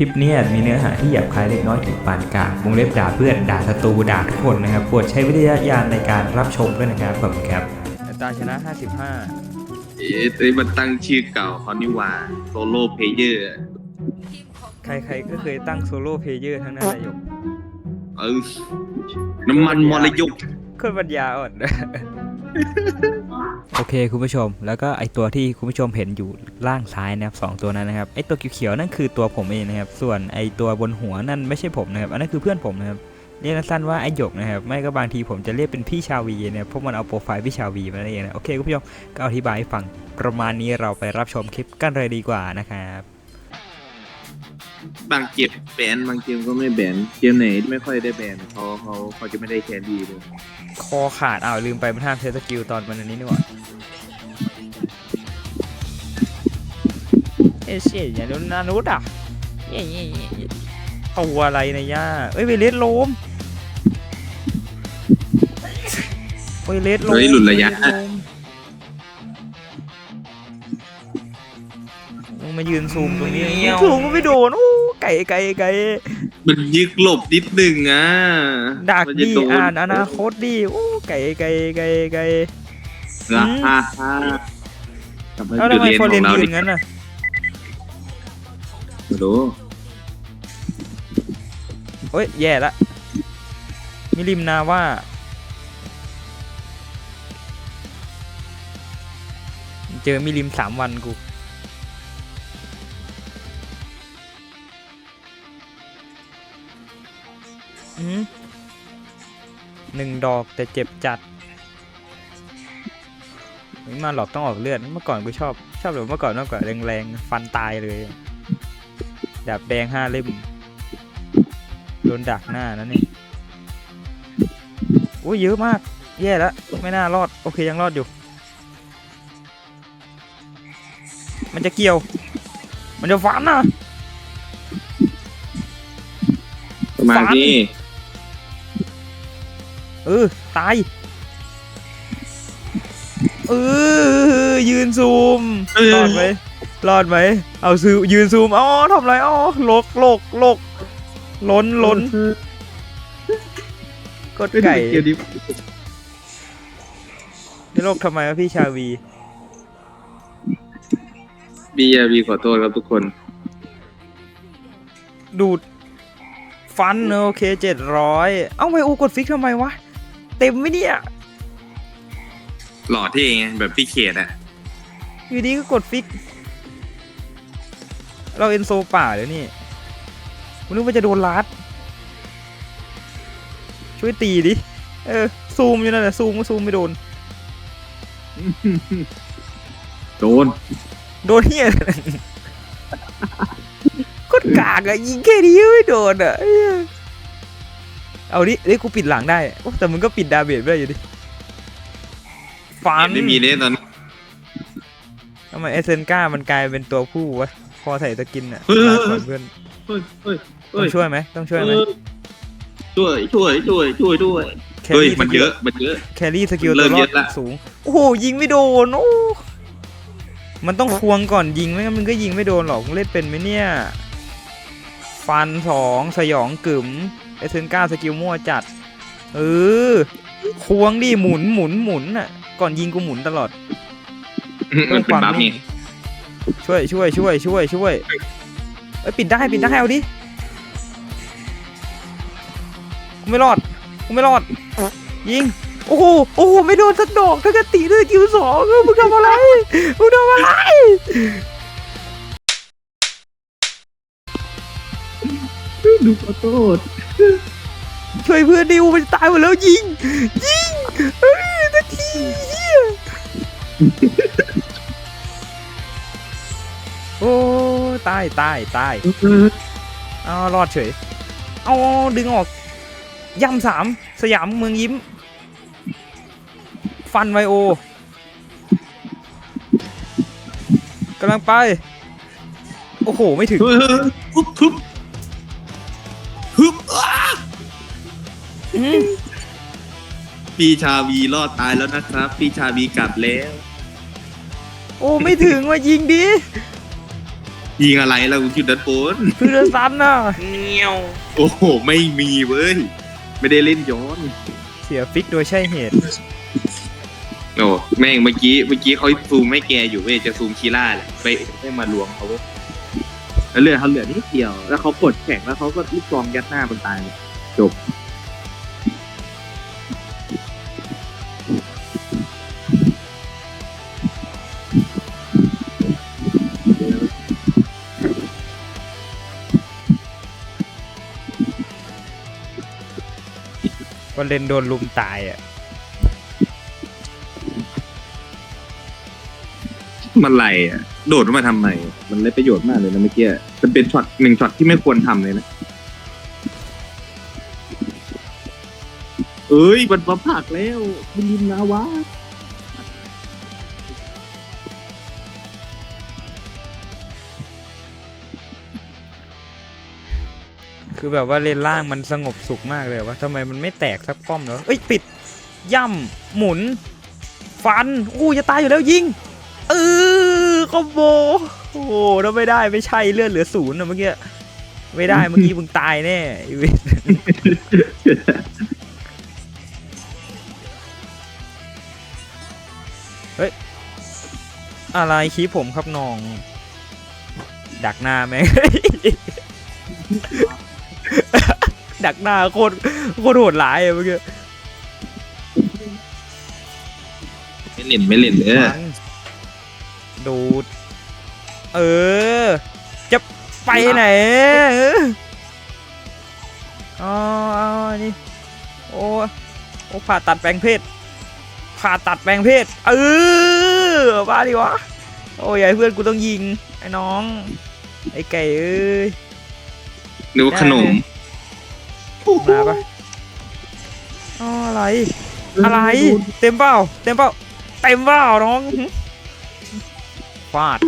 คลิปนี้อาจมีเนื้อหาที่หยาบคายเล็กน้อยถึงปานกลางวงเล็บด่าเพื่อนด่าศัตรูด่าทุกคนนะครับโปรดใช้วิทยาญาณในการรับชมด้วยนะครับขอบคุณครับอัตราชนะ 55 เอ๊ะเอ้ยมันตั้งชื่อเก่าเขานี่หว่าโซโล่เพลเยอร์ใครๆก็เคยตั้งโซโล่เพลเยอร์ทั้งนั้นนายกเออน้ำมันมรยุกต์โคนปัญญาอ่อน โอเคคุณผู้ชม แล้วก็ไอตัวที่คุณผู้ชมเห็นอยู่ล่างซ้ายนะครับสองตัวนั้นนะครับไอตัวเขียวๆนั่นคือตัวผมเองนะครับส่วนไอตัวบนหัวนั่นไม่ใช่ผมนะครับอันนั้นคือเพื่อนผมนะครับเรียกสั้นๆว่าไอหยกนะครับไม่ก็บางทีผมจะเรียกเป็นพี่ชาวีเนะครับเพราะมันเอาโปรไฟล์พี่ชาวีมานั่นเองนะโอเคคุณผู้ชมก็อธิบายให้ฟังประมาณนี้เราไปรับชมคลิปกันเลยดีกว่านะครับ บางเกมแบนบางเกมก็ไม่แบนเกมไหนไม่ค่อยได้แบนเขาเขาเขาจะไม่ได้แคนดี้เลยคอขาดอ้าวลืมไปมันห้ามเทสกิลตอนมันอันนี้นี่หว่าเอเชี่ยอย่าโดนนานุษย์อะเย่เย่เย่เย่ตัวอะไรเนะย่าเอ้ยเวเลสโลมเวเลสโลมเฮ้ยหลุดระยะ เวเลสโลม มึงมายืนซูมตรงนี้ซูมก็ไม่โดนโอ้ไก่ไก่ไก่มันยึกหลบนิดหนึ่งอะดักมันจะดีโดนอ่านอนาคตดีโอ้ไก่ไก่ไก่ไก่ราคาฮ่าแล้วทำไมฟอร์เรนเรายืดินงั้นน่ะดูเอ้ย แย่ละ มิริมนาว่า เจอมิริมสามวันกู หนึ่งดอกแต่เจ็บจัดไม่มาหรอกต้องออกเลือดเมื่อก่อนกูชอบ ชอบแบบเมื่อก่อนมากกว่าแรงๆฟันตายเลยดาบแดงห้าเล่มโดนดักหน้านั่นนี่อุ้ยเยอะมาก แย่แล้วไม่น่ารอด โอเคยังรอดอยู่ มันจะเกี่ยว มันจะฟันนะประมาณนี้ เออ ตาย เออ ยืนซูมเออรอดไหมรอดไหม เอาซูยืนซูม อ๋อทำไร อ๋อลกลกลกล้นล้นกดไก่เกมนี้นี่โลกทำไมวะพี่ชาวี บีอาบีขอโทษครับทุกคน ดูด ฟันเนอะโอเคเจ็ดร้อย เอ้าไมโอกดฟิกทำไมวะ เต็มไหมเนี่ย หล่อเท่ไงแบบพี่เขตอะอยู่ดีก็กดฟิก เราเอ็นโซป่าเดี๋ยวนี่ผมนึกว่าจะโดนลัด ช่วยตีดิ เออ ซูมอยู่นั่นแหละซูมก็ซูมไม่โดน โดน โดนเฮียกดกากอะยิงแค่นี้ไม่โดนอะ เหี้ยเอาดิเอ้ยกูปิดหลังได้โอ้แต่มึงก็ปิดดาเมจไม่ได้อยู่ดิฟันไม่มีเลยตอนนี้ทำไมเอเซนก้ามันกลายเป็นตัวผู้วะพอใส่สกินอะเฮ้ยลาก่อนเพื่อนเฮ้ยเฮ้ยต้เฮ้อยงช่วยไหมต้องช่วยไหมช่วยช่วยช่วยช่วยด้วยแคเฮ้ยรี่มันเยอะมันเยอะ แครี่สกิลเริ่ตัวมรอเยดอะละ สูง โอ้โหยิงไม่โดนโอ้มันต้องควงก่อนยิงไม่งั้นมันก็ยิงไม่โดนหรอกมึงเล่นเป็นไหมเนี่ย ฟันสองสยองกึ๋ม เอเซนก้าสกิลมั่วจัด เออ ควงดิหมุนหมุนหมุนอะ ก่อนยิงกูหมุนตลอด มันเป็นบัฟนี่ช่วยช่วยช่วยช่วยช่วยเอ้ยปิดได้ปิดได้เอาดิกูไม่รอดกูไม่รอด ยิง โอ้โหโอ้โหไม่โดนสักดอกถ้ากติด้วยคิวสองเออมึงทำอะไรมึงทำอะไรดูขอโทษ ช่วยเพื่อนดิวมันตายหมดแล้วยิง ยิงเฮ้ยนาทีเฮียโอ้ตายตายตายเอารอดเฉยเอาดึงออกย่ำสามสยามเมืองยิ้ม ฟันไวโอกำลังไป โอ้โห ไม่ถึงเฮ้ยฮึบฮึบฮึบ พี่ชาวีรอดตายแล้วนะครับ พี่ชาวีกลับแล้ว โอ้ไม่ถึงว่ายิงดิยิงอะไรเราจุดดันบนเพื่อนซันน่ะเงี้ยวโอ้โห ไม่มีเว้ย ไม่ได้เล่นย้อน เสียฟิกโดยใช่เหตุ โอ้แม่งเมื่อกี้เมื่อกี้เขาซูมไม่แกอยู่เว้ยจะซูมคีล่าแหละไปไม่มาลวงเขาเว้ยแล้วเหลือเขาเหลือนิดเดียว แล้วเขากดแข่งแล้วเขาก็ลูกกรองยัดหน้ามันตายเลยจบ ก็เล่นโดนลุมตายอะ มันไหลอะโดดมาทำไม มันได้ประโยชน์มากเลยนะเมื่อกี้มันเป็นช็อตหนึ่งช็อตที่ไม่ควรทำเลยนะ เอ้ยมันมาผลักแล้วมิลินนาวะ คือแบบว่าเลนล่างมันสงบสุขมากเลยว่าทำไมมันไม่แตกสักป้อมเนอะเอ้ยปิดย่ำหมุน ฟันอู้จะตายอยู่แล้วยิงเออคอมโบโอ้โหถ้าไม่ได้ไม่ใช่เลือดเหลือศูนย์นะเมื่อกี้ไม่ได้เมื่อกี้มึงตายแน่ไอ้เวทเฮ้ยอะไรคีผมครับน้อง ดักหน้าแม่ง ดักหน้าโคตรโคตรโหดร้ายอะเมื่อกี้ไม่เล่นไม่เล่นเออฟันดูด เออ จะไปไหนเอออ๋อเอาอันนี่โอ้โอ้ผ่าตัดแปลงเพศ ผ่าตัดแปลงเพศ เออบ้าดิวะ โอ้ยไอ้เพื่อนกูต้องยิง ไอ้น้อง ไอ้ไก่เอ้ย นึกว่าขนม มาปะอ๋ออะไร อะไร เต็มเปล่า เต็มเปล่า เต็มเปล่าน้องหึฟาด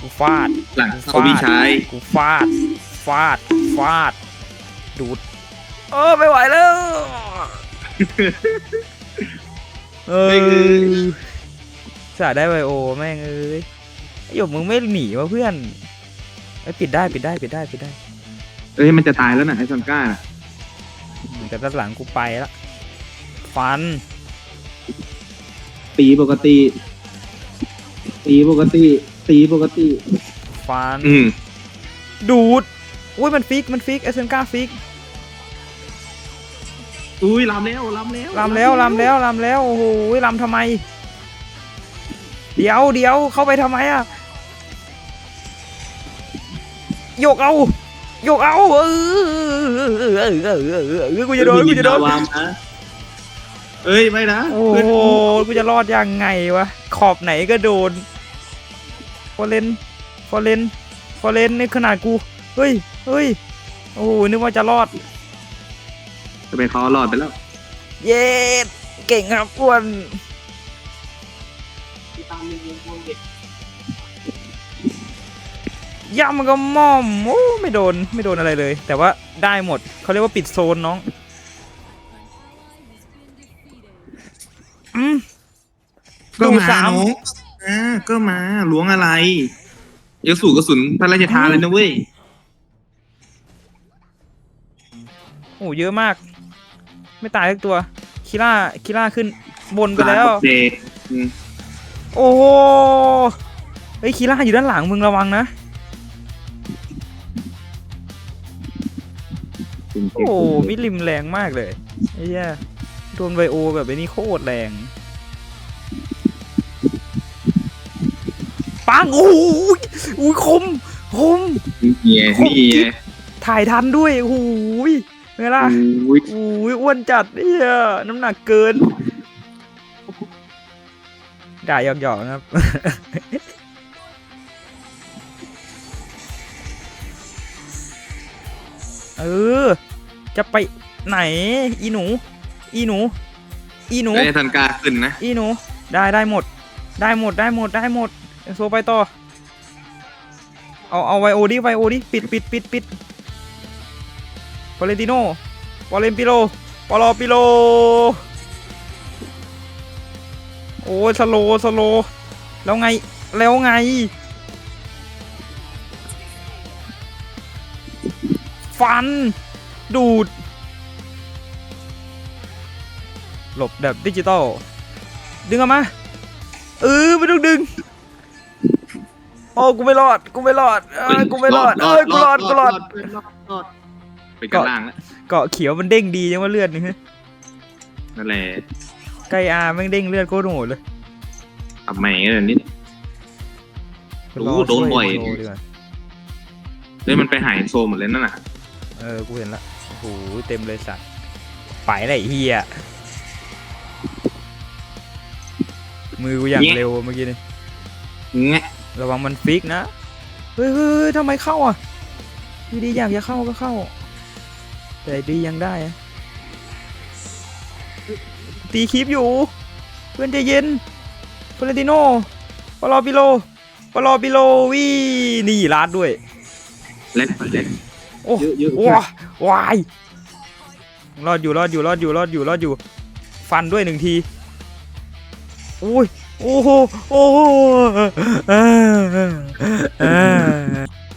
กูฟาด หลังเขาพี่ชายกูฟาด ฟาด ฟาด ดูด เออไม่ไหวแล้ว เอไม่คืออสาได้ไวโอแม่งเอ้ยไอ้หยกมึงไม่หนีวะเพื่อนไอ้ยปิดได้ปิดได้ปิดได้ปิดได้ เอ้ยมันจะตายแล้วนะไอ้ซันก้าน่ะแต่ด้านหลังกูไปละ ฟัน ตีปกติ ตีปกติ ตีปกติ ฟัน อืมดูด อุ้ยมันฟิก มันฟิก เอเซนก้าฟิกอุ้ยลำแล้วลำแล้วลำแล้วลำแล้วลำแล้ว โอ้โหลำทำไม เดี๋ยวเดี๋ยวเข้าไปทำไมอะโยกเอา โยกเอาเออเออเออเออเออเออกูจะโดนกูจะโดนวางนะเอ้ยไม่นะโอ้โหกูจะรอดยังไงวะขอบไหนก็โดนฟอร์เรนฟอร์เรนฟอร์เรนในขนาดกูเฮ้ยเฮ้ยโอ้โหนึกว่าจะรอดจะไปเขารอดไปแล้ว เย้เก่งครับอ้วน ย่ำมันก็ม่อมโอ้ไม่โดนไม่โดนอะไรเลย แต่ว่าได้หมดเขาเรียกว่าปิดโซนน้องอืม ก็ดูมาสาม น้องอ่าก็มาล้วงอะไรเดี๋ยวสู่กระสุนพระราชทานเลยนะเว้ยโอ้เยอะมาก ไม่ตายทุกตัว คิล่าคิล่าขึ้นบนไปแล้ว เดอืมโอ้โหเฮ้ยคิล่าอยู่ด้านหลังมึงระวังนะ โอ้โหมิดริมแรงมากเลยไอ้เหี้ยโดนไวโอแบบไอ้นี้โคตรแรง ปังโอ้โหอุ้ยคมคม นี่ไงนี่ไงถ่ายทันด้วยโอ้โหยไงล่ะอุ้ยโอ้ยอ้วนจัดเฮียน้ำหนักเกิน ด่าหยอกๆนะครับ เออ จะไปไหน อีหนู อีหนู อีหนูไอ้ยทันกล้าขึ้นนะ อีหนู ได้ได้หมด ได้หมดได้หมดได้หมดเอ็นโซไปต่อ เอาเอาไวโอดิไวโอดิปิดปิดปิดปิดวาเลนติโนวาเลนปิโลวาลอปิโล โอ้ยสโลว์สโลว์แล้วไง แล้วไง ฟัน ดูด หลบแบบดิจิตอล ดึงออกมา เออไม่ต้องดึง โอ้กูไม่รอด กูไม่รอดเออกูไม่รอดเออกูรอด กูรอดรอด รอดไปกันล่างแล้วเกาะเขียวมันเด้งดียังว่าเลือดนี่ฮะนั่นแหละไกอาแม่งเด้งเลือดโคตรโหดเลยทำไมกันนิดโอ้โหโดนบ่อย รช่วโชว์ดีกว่าเลยมันไปหายโซหมดเลยนั่นน่ะ เออ กูเห็นละโอ้โหเต็มเลยสัตว์ไปเลยไอ้เฮียมือกูอย่างเร็วเมื่อกี้นี่แงะระวังมันฟิกนะ เฮ้ยเฮ้ยเฮ้ยทำไมเข้าอะดีดีอยากจะเข้าก็เข้า แต่ดียังได้อะตีคลิปอยู่ เพื่อนใจเย็นเฟรนติโนปลอปิโลปลอปิโลวีนี่ลาดด้วย เล็กเล็กโอ้ เยอะเยอะว้าวายรอดอยู่รอดอยู่รอดอยู่รอดอยู่รอดอยู่ ฟันด้วยหนึ่งทีโอ้ยโอ้โหโอ้โหเออเออ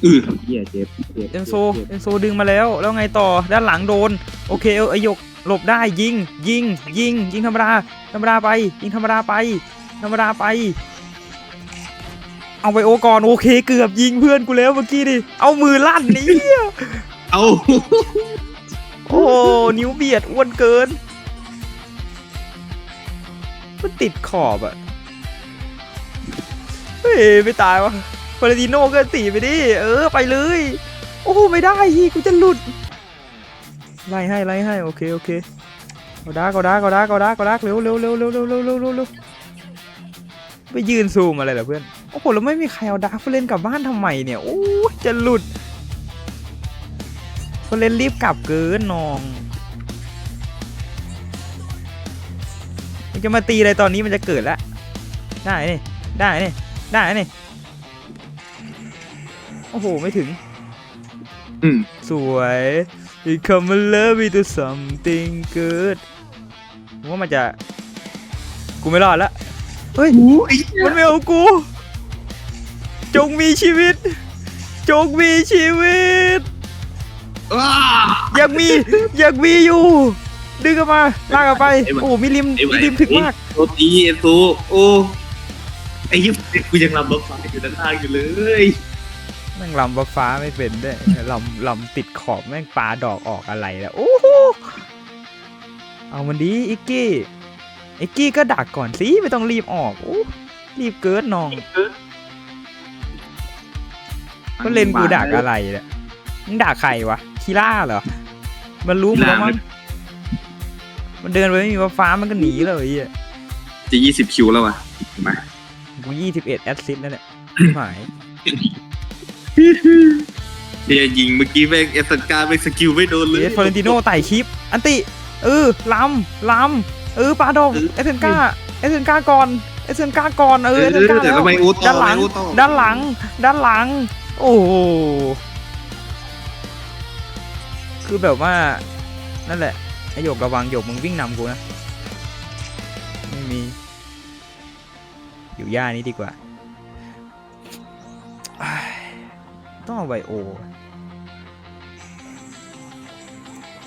อือเหี้ยเจ็บเจ็บเอนโซเอนโซดึงมาแล้ว แล้วไงต่อด้านหลังโดน โอเคเออไอหยกหลบได้ยิง ยิง ยิง ยิงธรรมดาธรรมดาไป ยิงธรรมดาไปธรรมดาไป เอาไปโอกรโอเคเกือบยิงเพื่อนกูแล้วเมื่อกี้ดิ เอามือลั่นนี้เอา โอ้นิ้วเบียดอ้วนเกิน มันติดขอบอะเฮ้ยไม่ตายวะฟาร์ดิโน่ก็ตีไปดิ เออไปเลย โอ้ไม่ได้ฮีกูจะหลุด ไล่ให้ไล่ให้โอเคโอเคกอดากอดากอดากอดากอดาเร็วเร็วเร็วเร็วเร็วเร็วเร็วไปยืนซูมอะไรเหรอเพื่อน โอ้โห แล้วไม่มีใครเอาดาร์กเล่นกลับบ้านทำไมเนี่ย โอ้ยจะหลุดคนเล่นรีบกลับเกินน้องมันจะมาตีอะไรตอนนี้มันจะเกิดแล้ว ได้นี่ ได้นี่ ได้นี่ โอ้โห ไม่ถึง อืม สวย You come and love me to something good ผมว่ามันจะ กูไม่รอดละ เฮ้ยไอ้มันไม่เอากู จงมีชีวิต จงมีชีวิตอ้า ยังมียังมีอยู่ ดึงออกมาลากออกไป ไอ้หวัดโอ้มีริมไอ้ไหวมีริมถึกมาก โตตีเอโซโอ้ไอ้ยิ่กูยังรำบัฟฟ้าอยู่ด้านล่างอยู่เลยแม่งลำบัฟฟ้าไม่เป็นด้วยลำลำติดขอบแม่งปลาดอกออกอะไรแล้วโอ้โหเอามันดีอิกกี้อิกกี้ก็ดักก่อนสิไม่ต้องรีบออกโอ้รีบเกินน้องก็ เล่นกูดักอะไรเนี่ยมึงดักใครวะคีล่าเหรอ มันรู้มั้งมั้งมันเดินไปไม่มีบัฟฟ้ามันก็หนีเลยไอ้เหี้ยจะยี่สิบคิวแล้ววะมากูยี่สิบเอ็ดแอดซิสแล้วเนี่ยหายเดี๋ยวยิงเมื่อกี้แม่งเอสการ์ไม่งสกิลไม่โดนเลยเอสฟลอเรนติโนไต่คลิป อันติ เออลำลำเออปาดอกเออเอเซนกาเอเซนกาก่อนเอเซนกาก่อนเออเอเซนกาเดี๋ยวแล้วเราไปโอต่อด้านหลังไปโอต่อด้านหลังด้านหลัง โอ้คือแบบว่า นั่นแหละไอหยกระวังหยกมึงวิ่งนำกูนะ ไม่มี อยู่ย่านี้ดีกว่า ต้องเอาไวโอ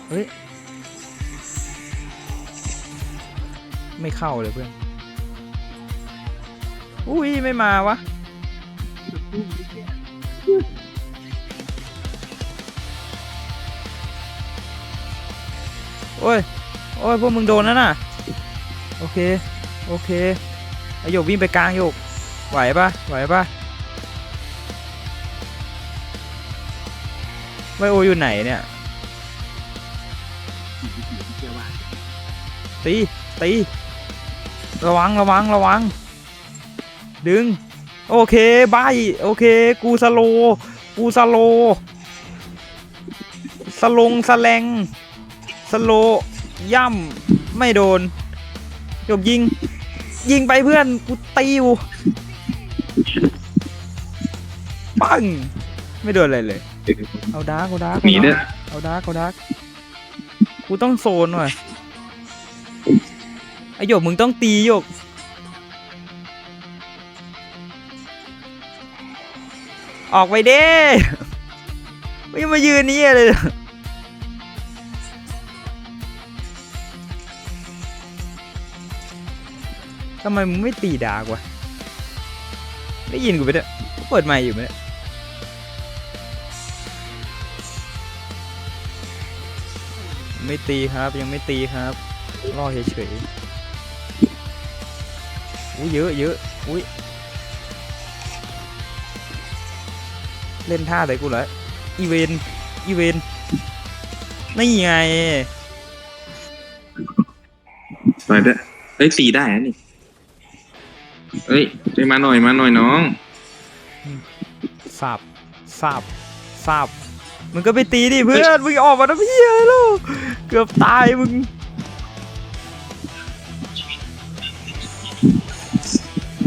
เฮ้ย ไม่เข้าเลยเพื่อน อุ้ย ไม่มาวะ โอ้ย โอ้ย พวกมึงโดนแล้วน่ะ โอเค โอเคไอโยกวิ่งไปกลางโยก ไหวปะไหวปะไวโออยู่ไหนเนี่ย ตี ตี ระวัง ระวัง ระวัง ดึง โอเคบายโอเค กูสโลว์กูสโลว์สลงสแลง สโลว์ย่ำไม่โดนยกยิง ยิงไปเพื่อน กูตีอยู่ปัง ไม่โดนอะไรเลย เอาดาร์กเอาดาร์กหนีเด้อเอาดาร์กเอาดาร์กกูต้องโซนว่ะไอหยกมึงต้องตีหยก ออกไปเด้ไม่มายืนนี้เลยทำไมมึงไม่ตีดากวะได้ยินกูไปเนี่ยเปิดไมค์อยู่ไหมเนี่ไม่ตีครับยังไม่ตีครับรอเฉยๆอุ้ยเยอะเยอะอุ้ย เล่นท่าใส่กูเหรออีเวนอีเวนนี่ไงไปเด้อเอ้ยตีได้นะนี่เอ้ยไปมาหน่อยมาหน่อยน้องสับสับสับมึงก็ไปตีดิเพื่อนมึงออกมาทำเพี้ยลูกเกือบตายมึง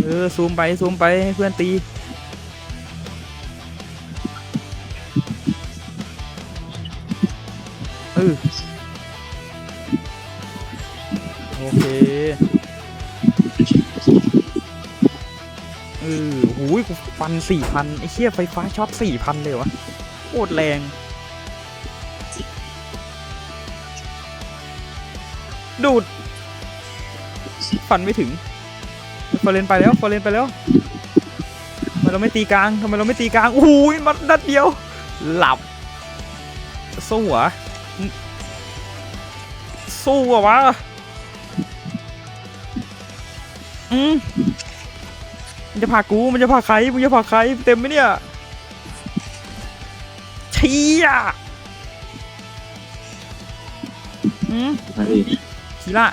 เออซูมไปซูมไปให้เพื่อนตี ออโอเคเออหูยกูฟันสี่พันไอ้เชี่ยไฟฟ้าช็อตสี่พันเลยวะโคตรแรงดูด ฟันไม่ถึงฟอเรนไปแล้วฟอเรนไปแล้วทำไมเราไม่ตีกลางทำไมเราไม่ตีกลางโอ้ยมันนัดเดียว หลับสู้เหรอ สู้เหรอวะอืมมันจะผลักกูมันจะผลักใครมึงจะผลักใครเต็มไหมเนี่ยเชี่ยอืมมาดิคีล่า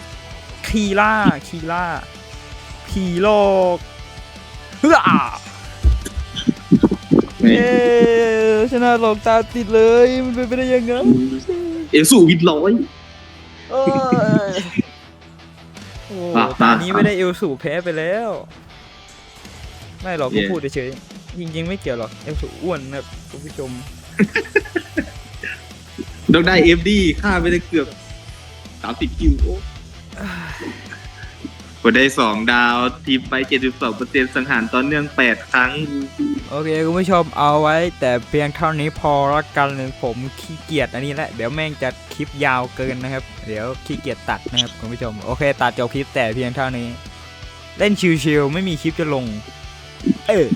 คีล่าคีล่าผีโลกเฮ้อไม่เย้ชนะหลอกตาติดเลย มันเป็นไปได้ยังไงเอลสูวิดร้อย เอ้ยโอ้ป่ะตอนป่ะนี้ไม่ได้เอลสูแพ้ไปแล้ว ไม่หรอกกูเย่ พูดเฉยๆจริงๆ ไม่เกี่ยวหรอกเอลสูอ้วนนะครับคุณผู้ชม ต้องได้เอฟดีค่าไปได้เกือบสามสิบคิวโอ้ก็ได้สองดาว ทีมไปเจ็ดสิบสองเปอร์เซ็นต์สังหารต่อเนื่องแปดครั้ง โอเคคุณผู้ชมเอาไว้แต่เพียงเท่านี้พอละกันผมขี้เกียจอันนี้แหละเดี๋ยวแม่งจะคลิปยาวเกินนะครับ เดี๋ยวขี้เกียจตัดนะครับคุณผู้ชมโอเค ตัดจบคลิปแต่เพียงเท่านี้ เล่นชิวๆไม่มีคลิปจะลง เออ